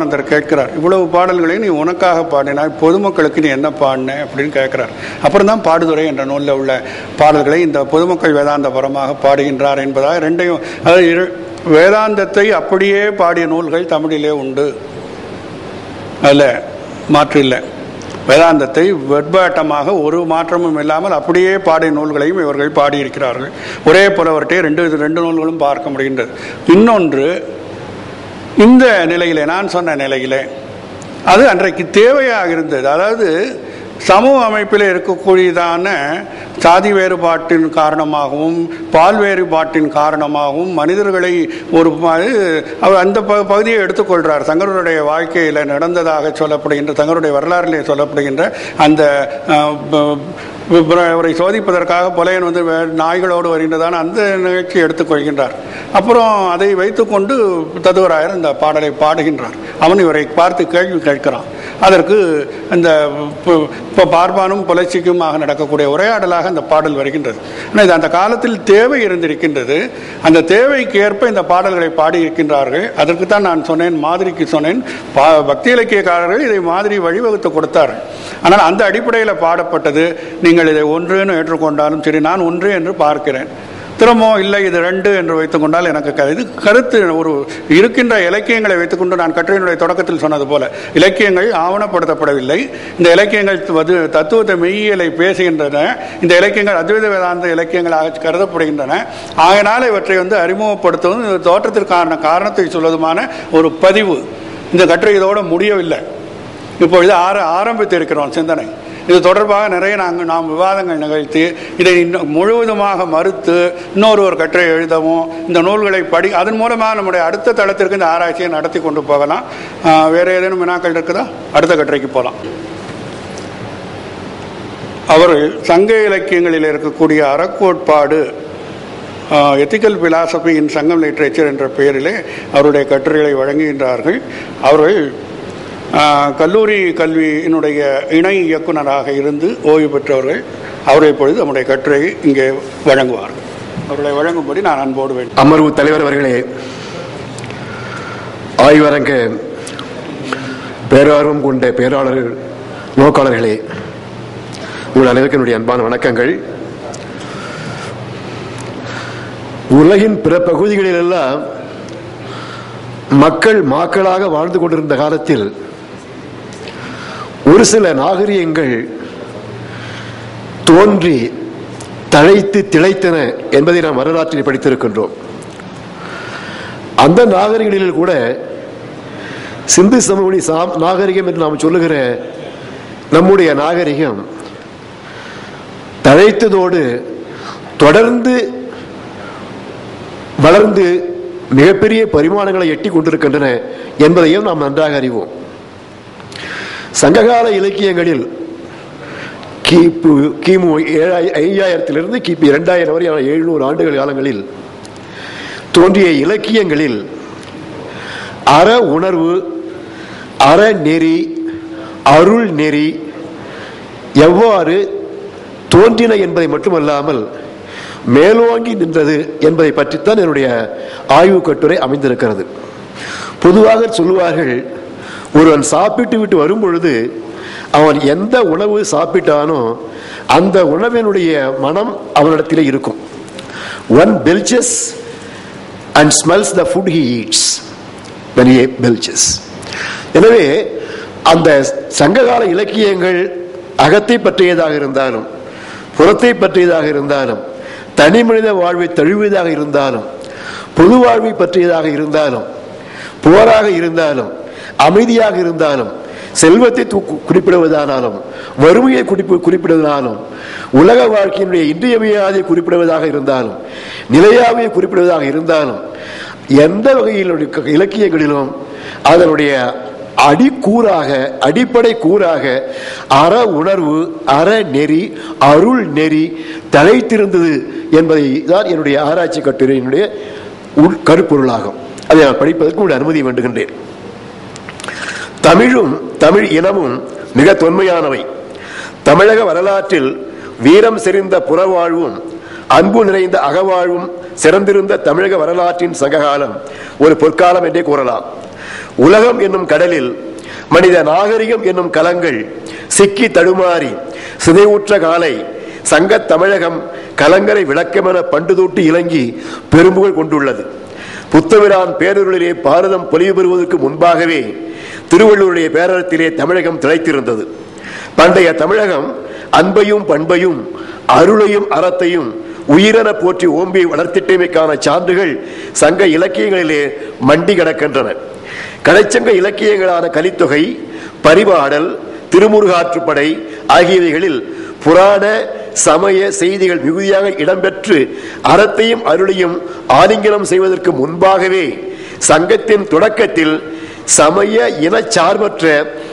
ஆனந்தர் கேட்கிறார் இவ்வளவு பாடல்களை நீ உனக்காக பாடினாய் பொதுமக்களுக்கு நீ என்ன பாடின? அப்படின்னு கேட்கிறார். அப்புறம் தான் பாடுதுறை என்ற நூலில் உள்ள பாடல்களை இந்த பொதுமக்கள் வேதாந்த பரமாக பாடுகின்றார் என்பதாக ரெண்டையும் அதாவது இரு- வேதாந்தத்தை அப்படியே பாடிய நூல்கள் தமிழிலே உண்டு. அதில் மாற்று இல்லை. வேதாந்தத்தை வெட்பாட்டமாக ஒரு மாற்றமும் இல்லாமல் அப்படியே பாடிய நூல்களையும் இவர்கள் பாடியிருக்கிறார்கள். ஒரே புலவர்கிட்டே ரெண்டு ரெண்டு நூல்களும் பார்க்க முடிகின்றது. இன்னொன்று இந்த நிலையில் நான் சொன்ன நிலையில் அது அன்றைக்கு தேவையாக இருந்தது. அதாவது சமூக அமைப்பில் இருக்கக்கூடியதான சாதி வேறுபாட்டின் காரணமாகவும் பால் வேறுபாட்டின் காரணமாகவும் மனிதர்களை ஒரு அவர் அந்த ப- பகுதியை எடுத்துக்கொள்கிறார் தங்களுடைய வாழ்க்கையில் நடந்ததாக சொல்லப்படுகின்ற தங்களுடைய வரலாறிலே சொல்லப்படுகின்ற அந்த அவரை சோதிப்பதற்காக புலையன் வந்து நாய்களோடு வருகின்றதான அந்த நிகழ்ச்சி எடுத்துக்கொள்கின்றார் அப்புறம் அதை வைத்துக்கொண்டு ததுவராயர் இந்த பாடலை பாடுகின்றார். அவன் இவரை பார்த்து கேள்வி கேட்கிறான். அதற்கு இந்த இப்போ பார்பானும் புலர்ச்சிக்குமாக நடக்கக்கூடிய உரையாடலாக அந்த பாடல் வருகின்றது. ஆனால் இது அந்த காலத்தில் தேவை இருந்திருக்கின்றது. அந்த தேவைக்கு ஏற்ப இந்த பாடல்களை பாடியிருக்கின்றார்கள். அதற்கு தான் நான் சொன்னேன் மாதிரிக்கு சொன்னேன். பா பக்தி இலக்கியக்காரர்கள் இதை மாதிரி வழிவகுத்து கொடுத்தார்கள். ஆனால் அந்த அடிப்படையில் பாடப்பட்டது. நீங்கள் இதை ஒன்றுன்னு ஏற்றுக்கொண்டாலும் சரி நான் ஒன்று என்று பார்க்கிறேன். திரும்பவும் இல்லை இது ரெண்டு என்று வைத்துக்கொண்டால் எனக்கு இது கருத்து ஒரு இருக்கின்ற இலக்கியங்களை வைத்துக்கொண்டு நான் கட்டுரையினுடைய தொடக்கத்தில் சொன்னது போல இலக்கியங்கள் ஆவணப்படுத்தப்படவில்லை. இந்த இலக்கியங்கள் வது தத்துவத்தை மெய்யியலை பேசுகின்றன. இந்த இலக்கியங்கள் அத்வைத வேதாந்த இலக்கியங்களாக கருதப்படுகின்றன. ஆகினால் இவற்றை வந்து அறிமுகப்படுத்துவதும் இந்த தோற்றத்திற்கான காரணத்தை சொல்வதுமான ஒரு பதிவு. இந்த கட்டுரை இதோடு முடியவில்லை. இப்பொழுது ஆர ஆரம்பித்திருக்கிறோம் சிந்தனை. இது தொடர்பாக நிறைய நாங்கள் நாம் விவாதங்கள் நிகழ்த்தி இதை இன்னும் முழுவதுமாக மறுத்து இன்னொரு ஒரு கட்டுரை எழுதவும் இந்த நூல்களை படி அதன் மூலமாக நம்முடைய அடுத்த தளத்திற்கு இந்த ஆராய்ச்சியை நடத்தி கொண்டு போகலாம். வேறு வேற ஏதேனும் வினாக்கள் இருக்குதா? அடுத்த கட்டுரைக்கு போகலாம். அவர்கள் சங்க இலக்கியங்களில் இருக்கக்கூடிய அறக்கோட்பாடு எத்திக்கல் பிலாசபி இன் சங்கம் லிட்ரேச்சர் என்ற பெயரிலே அவருடைய கட்டுரைகளை வழங்குகின்றார்கள். அவர்கள் கல்லூரி கல்வியினுடைய இணை இயக்குனராக இருந்து ஓய்வு பெற்றவர்கள் அவரை இப்பொழுது நம்முடைய கட்டுரையை இங்கே வழங்குவார்கள். அவர்களை வழங்கும்படி நான் அன்போடு வேண்டும் அமர்வு தலைவர் அவர்களே ஆய்வரங்க பேரார்வம் கொண்ட பேராளர்கள் நோக்காளர்களே உங்கள் அனைவருக்கும் என்னுடைய அன்பான வணக்கங்கள். உலகின் பிற பகுதிகளிலெல்லாம் மக்கள் மாக்களாக வாழ்ந்து கொண்டிருந்த காலத்தில் ஒரு சில நாகரிகங்கள் தோன்றி தழைத்து திளைத்தன என்பதை நாம் வரலாற்றில் படித்திருக்கின்றோம். அந்த நாகரிகங்களில் கூட சிந்து சமவெளி சா- நாகரிகம் என்று நாம் சொல்லுகிற நம்முடைய நாகரிகம் தழைத்ததோடு தொடர்ந்து வளர்ந்து மிகப்பெரிய பரிமாணங்களை எட்டி கொண்டிருக்கின்றன என்பதையும் நாம் நன்றாக அறிவோம். சங்ககால இலக்கியங்களில் கிபு கிமு ஏழாய- ஐயாயிரத்திலிருந்து கிபி இரண்டாயிரம் வரையான எழுநூறு ஆண்டுகள் காலங்களில் தோன்றிய இலக்கியங்களில் அற உணர்வு அறநெறி அருள் நெறி எவ்வாறு தோன்றின என்பதை மட்டுமல்லாமல் மேலோங்கி நின்றது என்பதை பற்றித்தான் என்னுடைய ஆய்வு கட்டுரை அமைந்திருக்கிறது. பொதுவாக சொல்லுவார்கள் ஒருவன் சாப்பிட்டு விட்டு வரும்பொழுது அவன் எந்த உணவு சாப்பிட்டானோ அந்த உணவினுடைய மனம் அவனிடத்தில் இருக்கும். One belches and smells the food he eats when a belches எனவே அந்த சங்ககால இலக்கியங்கள் அகத்தை பற்றியதாக இருந்தாலும் புறத்தை பற்றியதாக இருந்தாலும் தனி மனித வாழ்வை தழுவியதாக இருந்தாலும் பொது வாழ்வை பற்றியதாக இருந்தாலும் புகழாக இருந்தாலும் அமைதியாக இருந்தாலும் செல்வத்தை தூக்கு- குறிப்பிடுவதானாலும் வறுமையை குறிப்பு குறிப்பிடுவதாலும் உலக வாழ்க்கையினுடைய இன்றியமையாதை குறிப்பிடுவதாக இருந்தாலும் நிலையாமையை குறிப்பிடுவதாக இருந்தாலும் எந்த வகையிலுடைய இலக்கியங்களிலும் அதனுடைய அடிக்கூறாக அடிப்படை கூறாக அற உணர்வு அற நெறி அருள் நெறி தலைத்திருந்தது என்பதை தான் என்னுடைய ஆராய்ச்சி கட்டுரையினுடைய உள் கருப்பொருளாகும். அதை நான் படிப்பதற்கு உங்களுடைய அனுமதி வேண்டுகின்றேன். தமிழும் தமிழ் இனமும் மிக தொன்மையானவை. தமிழக வரலாற்றில் வீரம் செறிந்த புறவாழ்வும் அன்பு நிறைந்த அகவாழ்வும் சிறந்திருந்த தமிழக வரலாற்றின் சங்ககாலம் ஒரு பொற்காலம் என்றே கூறலாம். உலகம் என்னும் கடலில் மனித நாகரிகம் என்னும் கலங்கள் சிக்கி தடுமாறி சிதைவுற்ற காலை சங்கத் தமிழகம் கலங்கரை விளக்கமென பண்டுதூட்டு இலங்கி பெரும்புகள் கொண்டுள்ளது. புத்தவிரான் பேரருளிலே பாரதம் பொலிவு பெறுவதற்கு முன்பாகவே திருவள்ளுவருடைய பேரரத்திலே தமிழகம் திளைத்திருந்தது. பண்டைய தமிழகம் அன்பையும் பண்பையும் அருளையும் அறத்தையும் உயிரென போற்றி ஓம்பி வளர்த்திட்டமைக்கான சான்றுகள் சங்க இலக்கியங்களிலே மண்டி கிடக்கின்றன. கடைச்சங்க இலக்கியங்களான கலித்தொகை பரிபாடல் திருமுருகாற்றுப்படை ஆகியவைகளில் புராண சமய செய்திகள் மிகுதியாக இடம்பெற்று அறத்தையும் அருளையும் ஆலிங்கனம் செய்வதற்கு முன்பாகவே சங்கத்தின் தொடக்கத்தில் சமய இனச்சார்பற்ற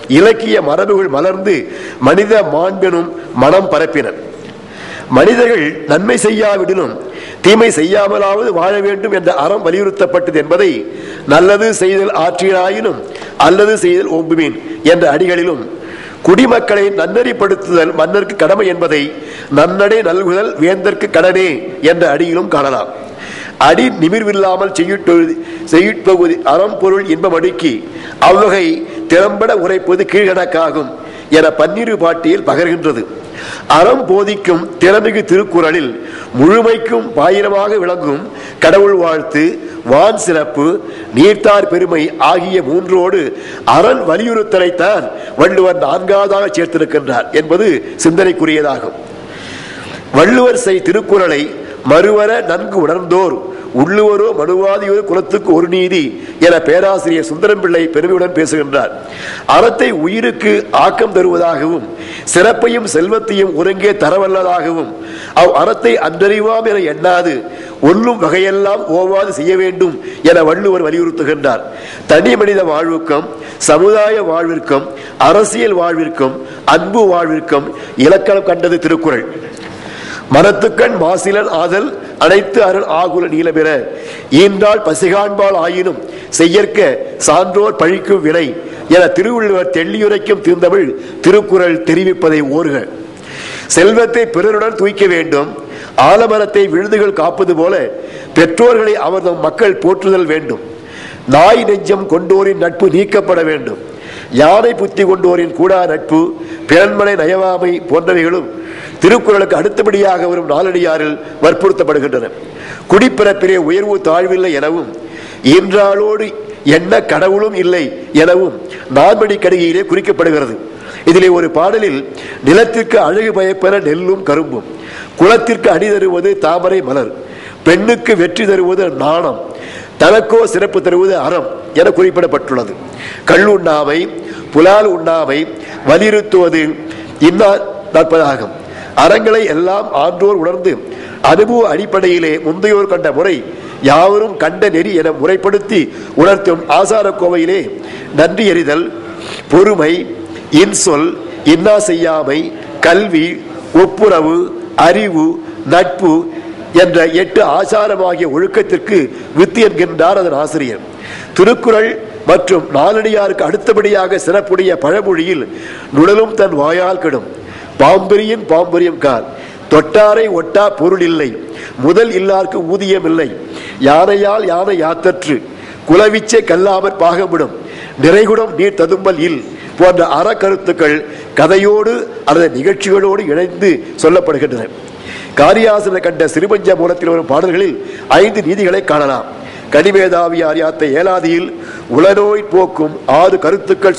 இலக்கிய மரபுகள் மலர்ந்து மனித மாண்பெனும் மனம் பரப்பின மனிதர்கள் நன்மை செய்யாவிடனும் தீமை செய்யாமலாவது வாழ வேண்டும் என்ற அறம் வலியுறுத்தப்பட்டது என்பதை நல்லது செய்தல் ஆற்றினாயினும் அல்லது செய்தல் ஓம்புமீன் என்ற அடிகளிலும் குடிமக்களை நன்னறிப்படுத்துதல் மன்னருக்கு கடமை என்பதை நன்னடை நல்குதல் வேந்தற்கு கடனே என்ற அடியிலும் காணலாம். அடி நிமிர்வில்லாமல் செய்யுட்டொழுதி செய்யுட்பகுதி அறம் பொருள் இன்பம் அடுக்கி அவ்வகை திறம்பட உரைப்பது கீழ்கணக்காகும் என பன்னிரு பாட்டியில் பகர்கின்றது. அறம் போதிக்கும் திறமிகு திருக்குறளில் முழுமைக்கும் பாயிரமாக விளங்கும் கடவுள் வாழ்த்து வான் சிறப்பு நீர்த்தார் பெருமை ஆகிய மூன்றோடு அரண் வலியுறுத்தலைத்தான் வள்ளுவர் நான்காவதாக சேர்த்திருக்கின்றார் என்பது சிந்தனைக்குரியதாகும். வள்ளுவர் செய் திருக்குறளை மறுவர நன்கு உணர்ந்தோர் உள்ளுவரோ மனுவாதியோ குலத்துக்கு ஒரு நீதி என பேராசிரியர் சுந்தரம் பிள்ளை பெருமையுடன் பேசுகின்றார். அறத்தை உயிருக்கு ஆக்கம் தருவதாகவும் சிறப்பையும் செல்வத்தையும் ஒருங்கே தரவல்லதாகவும் அவ் அறத்தை அன்றறிவாம் என எண்ணாது ஒல்லும் வகையெல்லாம் ஓவாது செய்ய வேண்டும் என வள்ளுவர் வலியுறுத்துகின்றார். தனி மனித வாழ்வுக்கும் சமுதாய வாழ்விற்கும் அரசியல் வாழ்விற்கும் அன்பு வாழ்விற்கும் இலக்கணம் கண்டது திருக்குறள். மரத்துக்கண் மாசிலன் ஆதல் அனைத்து அருள் ஆகுல நீளபெற ஈன்றால் பசிகாண்பால் ஆயினும் செய்யற்க சான்றோர் பழிக்கும் வினை என திருவள்ளுவர் தெள்ளியுரைக்கும் தீர்ந்தமிழ் திருக்குறள் தெரிவிப்பதை ஓர்க. செல்வத்தை பிறருடன் தூய்க்க வேண்டும் ஆலமரத்தை விழுதுகள் காப்பது போல பெற்றோர்களை அவர்தம் மக்கள் போற்றுதல் வேண்டும். நாய் நெஞ்சம் கொண்டோரின் நட்பு நீக்கப்பட வேண்டும். யானை புத்தி கொண்டோரின் கூடா நட்பு பிறன்மனை நயவாமை போன்றவைகளும் திருக்குறளுக்கு அடுத்தபடியாக வரும் நாலடியாரில் வற்புறுத்தப்படுகின்றன. குடிப்பிறப்பிலே உயர்வு தாழ்வில்லை எனவும் ஈன்றாளோடு என்ன கடவுளும் இல்லை எனவும் நான்மடி கடிகையிலே குறிக்கப்படுகிறது. இதிலே ஒரு பாடலில் நிலத்திற்கு அழகு பயப்பெற நெல்லும் கரும்பும் குளத்திற்கு அணி தருவது தாமரை மலர் பெண்ணுக்கு வெற்றி தருவது நாணம் தனக்கோ சிறப்பு தருவது அறம் என குறிப்பிடப்பட்டுள்ளது. கல்லுண்ணாமை புலால் உண்ணாமை வலியுறுத்துவது இன்னா நாற்பதாகும். அறங்களை எல்லாம் ஆன்றோர் உணர்ந்து அனுபவ அடிப்படையிலே முந்தையோர் கண்ட முறை யாவரும் கண்ட நெறி என முறைப்படுத்தி உணர்த்தும் ஆசார கோவையிலே நன்றி எறிதல் பொறுமை இன்சொல் இன்னா செய்யாமை கல்வி ஒப்புரவு அறிவு நட்பு என்ற எட்டு ஆசாரமாகிய ஒழுக்கத்திற்கு வித்து என்கின்றார் அதன் ஆசிரியர். திருக்குறள் மற்றும் நாலடியாருக்கு அடுத்தபடியாக சிறப்புடைய பழமொழியில் நுழலும் தன் வாயால் கெடும். பாம்பெரியின் பாம்பரியம் கால் தொட்டாரை ஒட்டா பொருள் இல்லை. முதல் இல்லார்க்கு ஊதியம் இல்லை. யானையால் யானை யாத்தற்று. குலவிச்சே கல்லாமற் பாகமிடும். நிறைகுடம் நீர் ததும்பல் இல் போன்ற அறக்கருத்துக்கள் கதையோடு அல்லது நிகழ்ச்சிகளோடு இணைந்து சொல்லப்படுகின்றன. காரியாசன கண்ட சிறுபஞ்ச மூலத்தில் வரும் பாடல்களில் ஐந்து நீதிகளை காணலாம். கனிமேதாவி ஆரியாத்த ஏலாதியில் உளநோய் போக்கும் ஆறு கருத்துக்கள்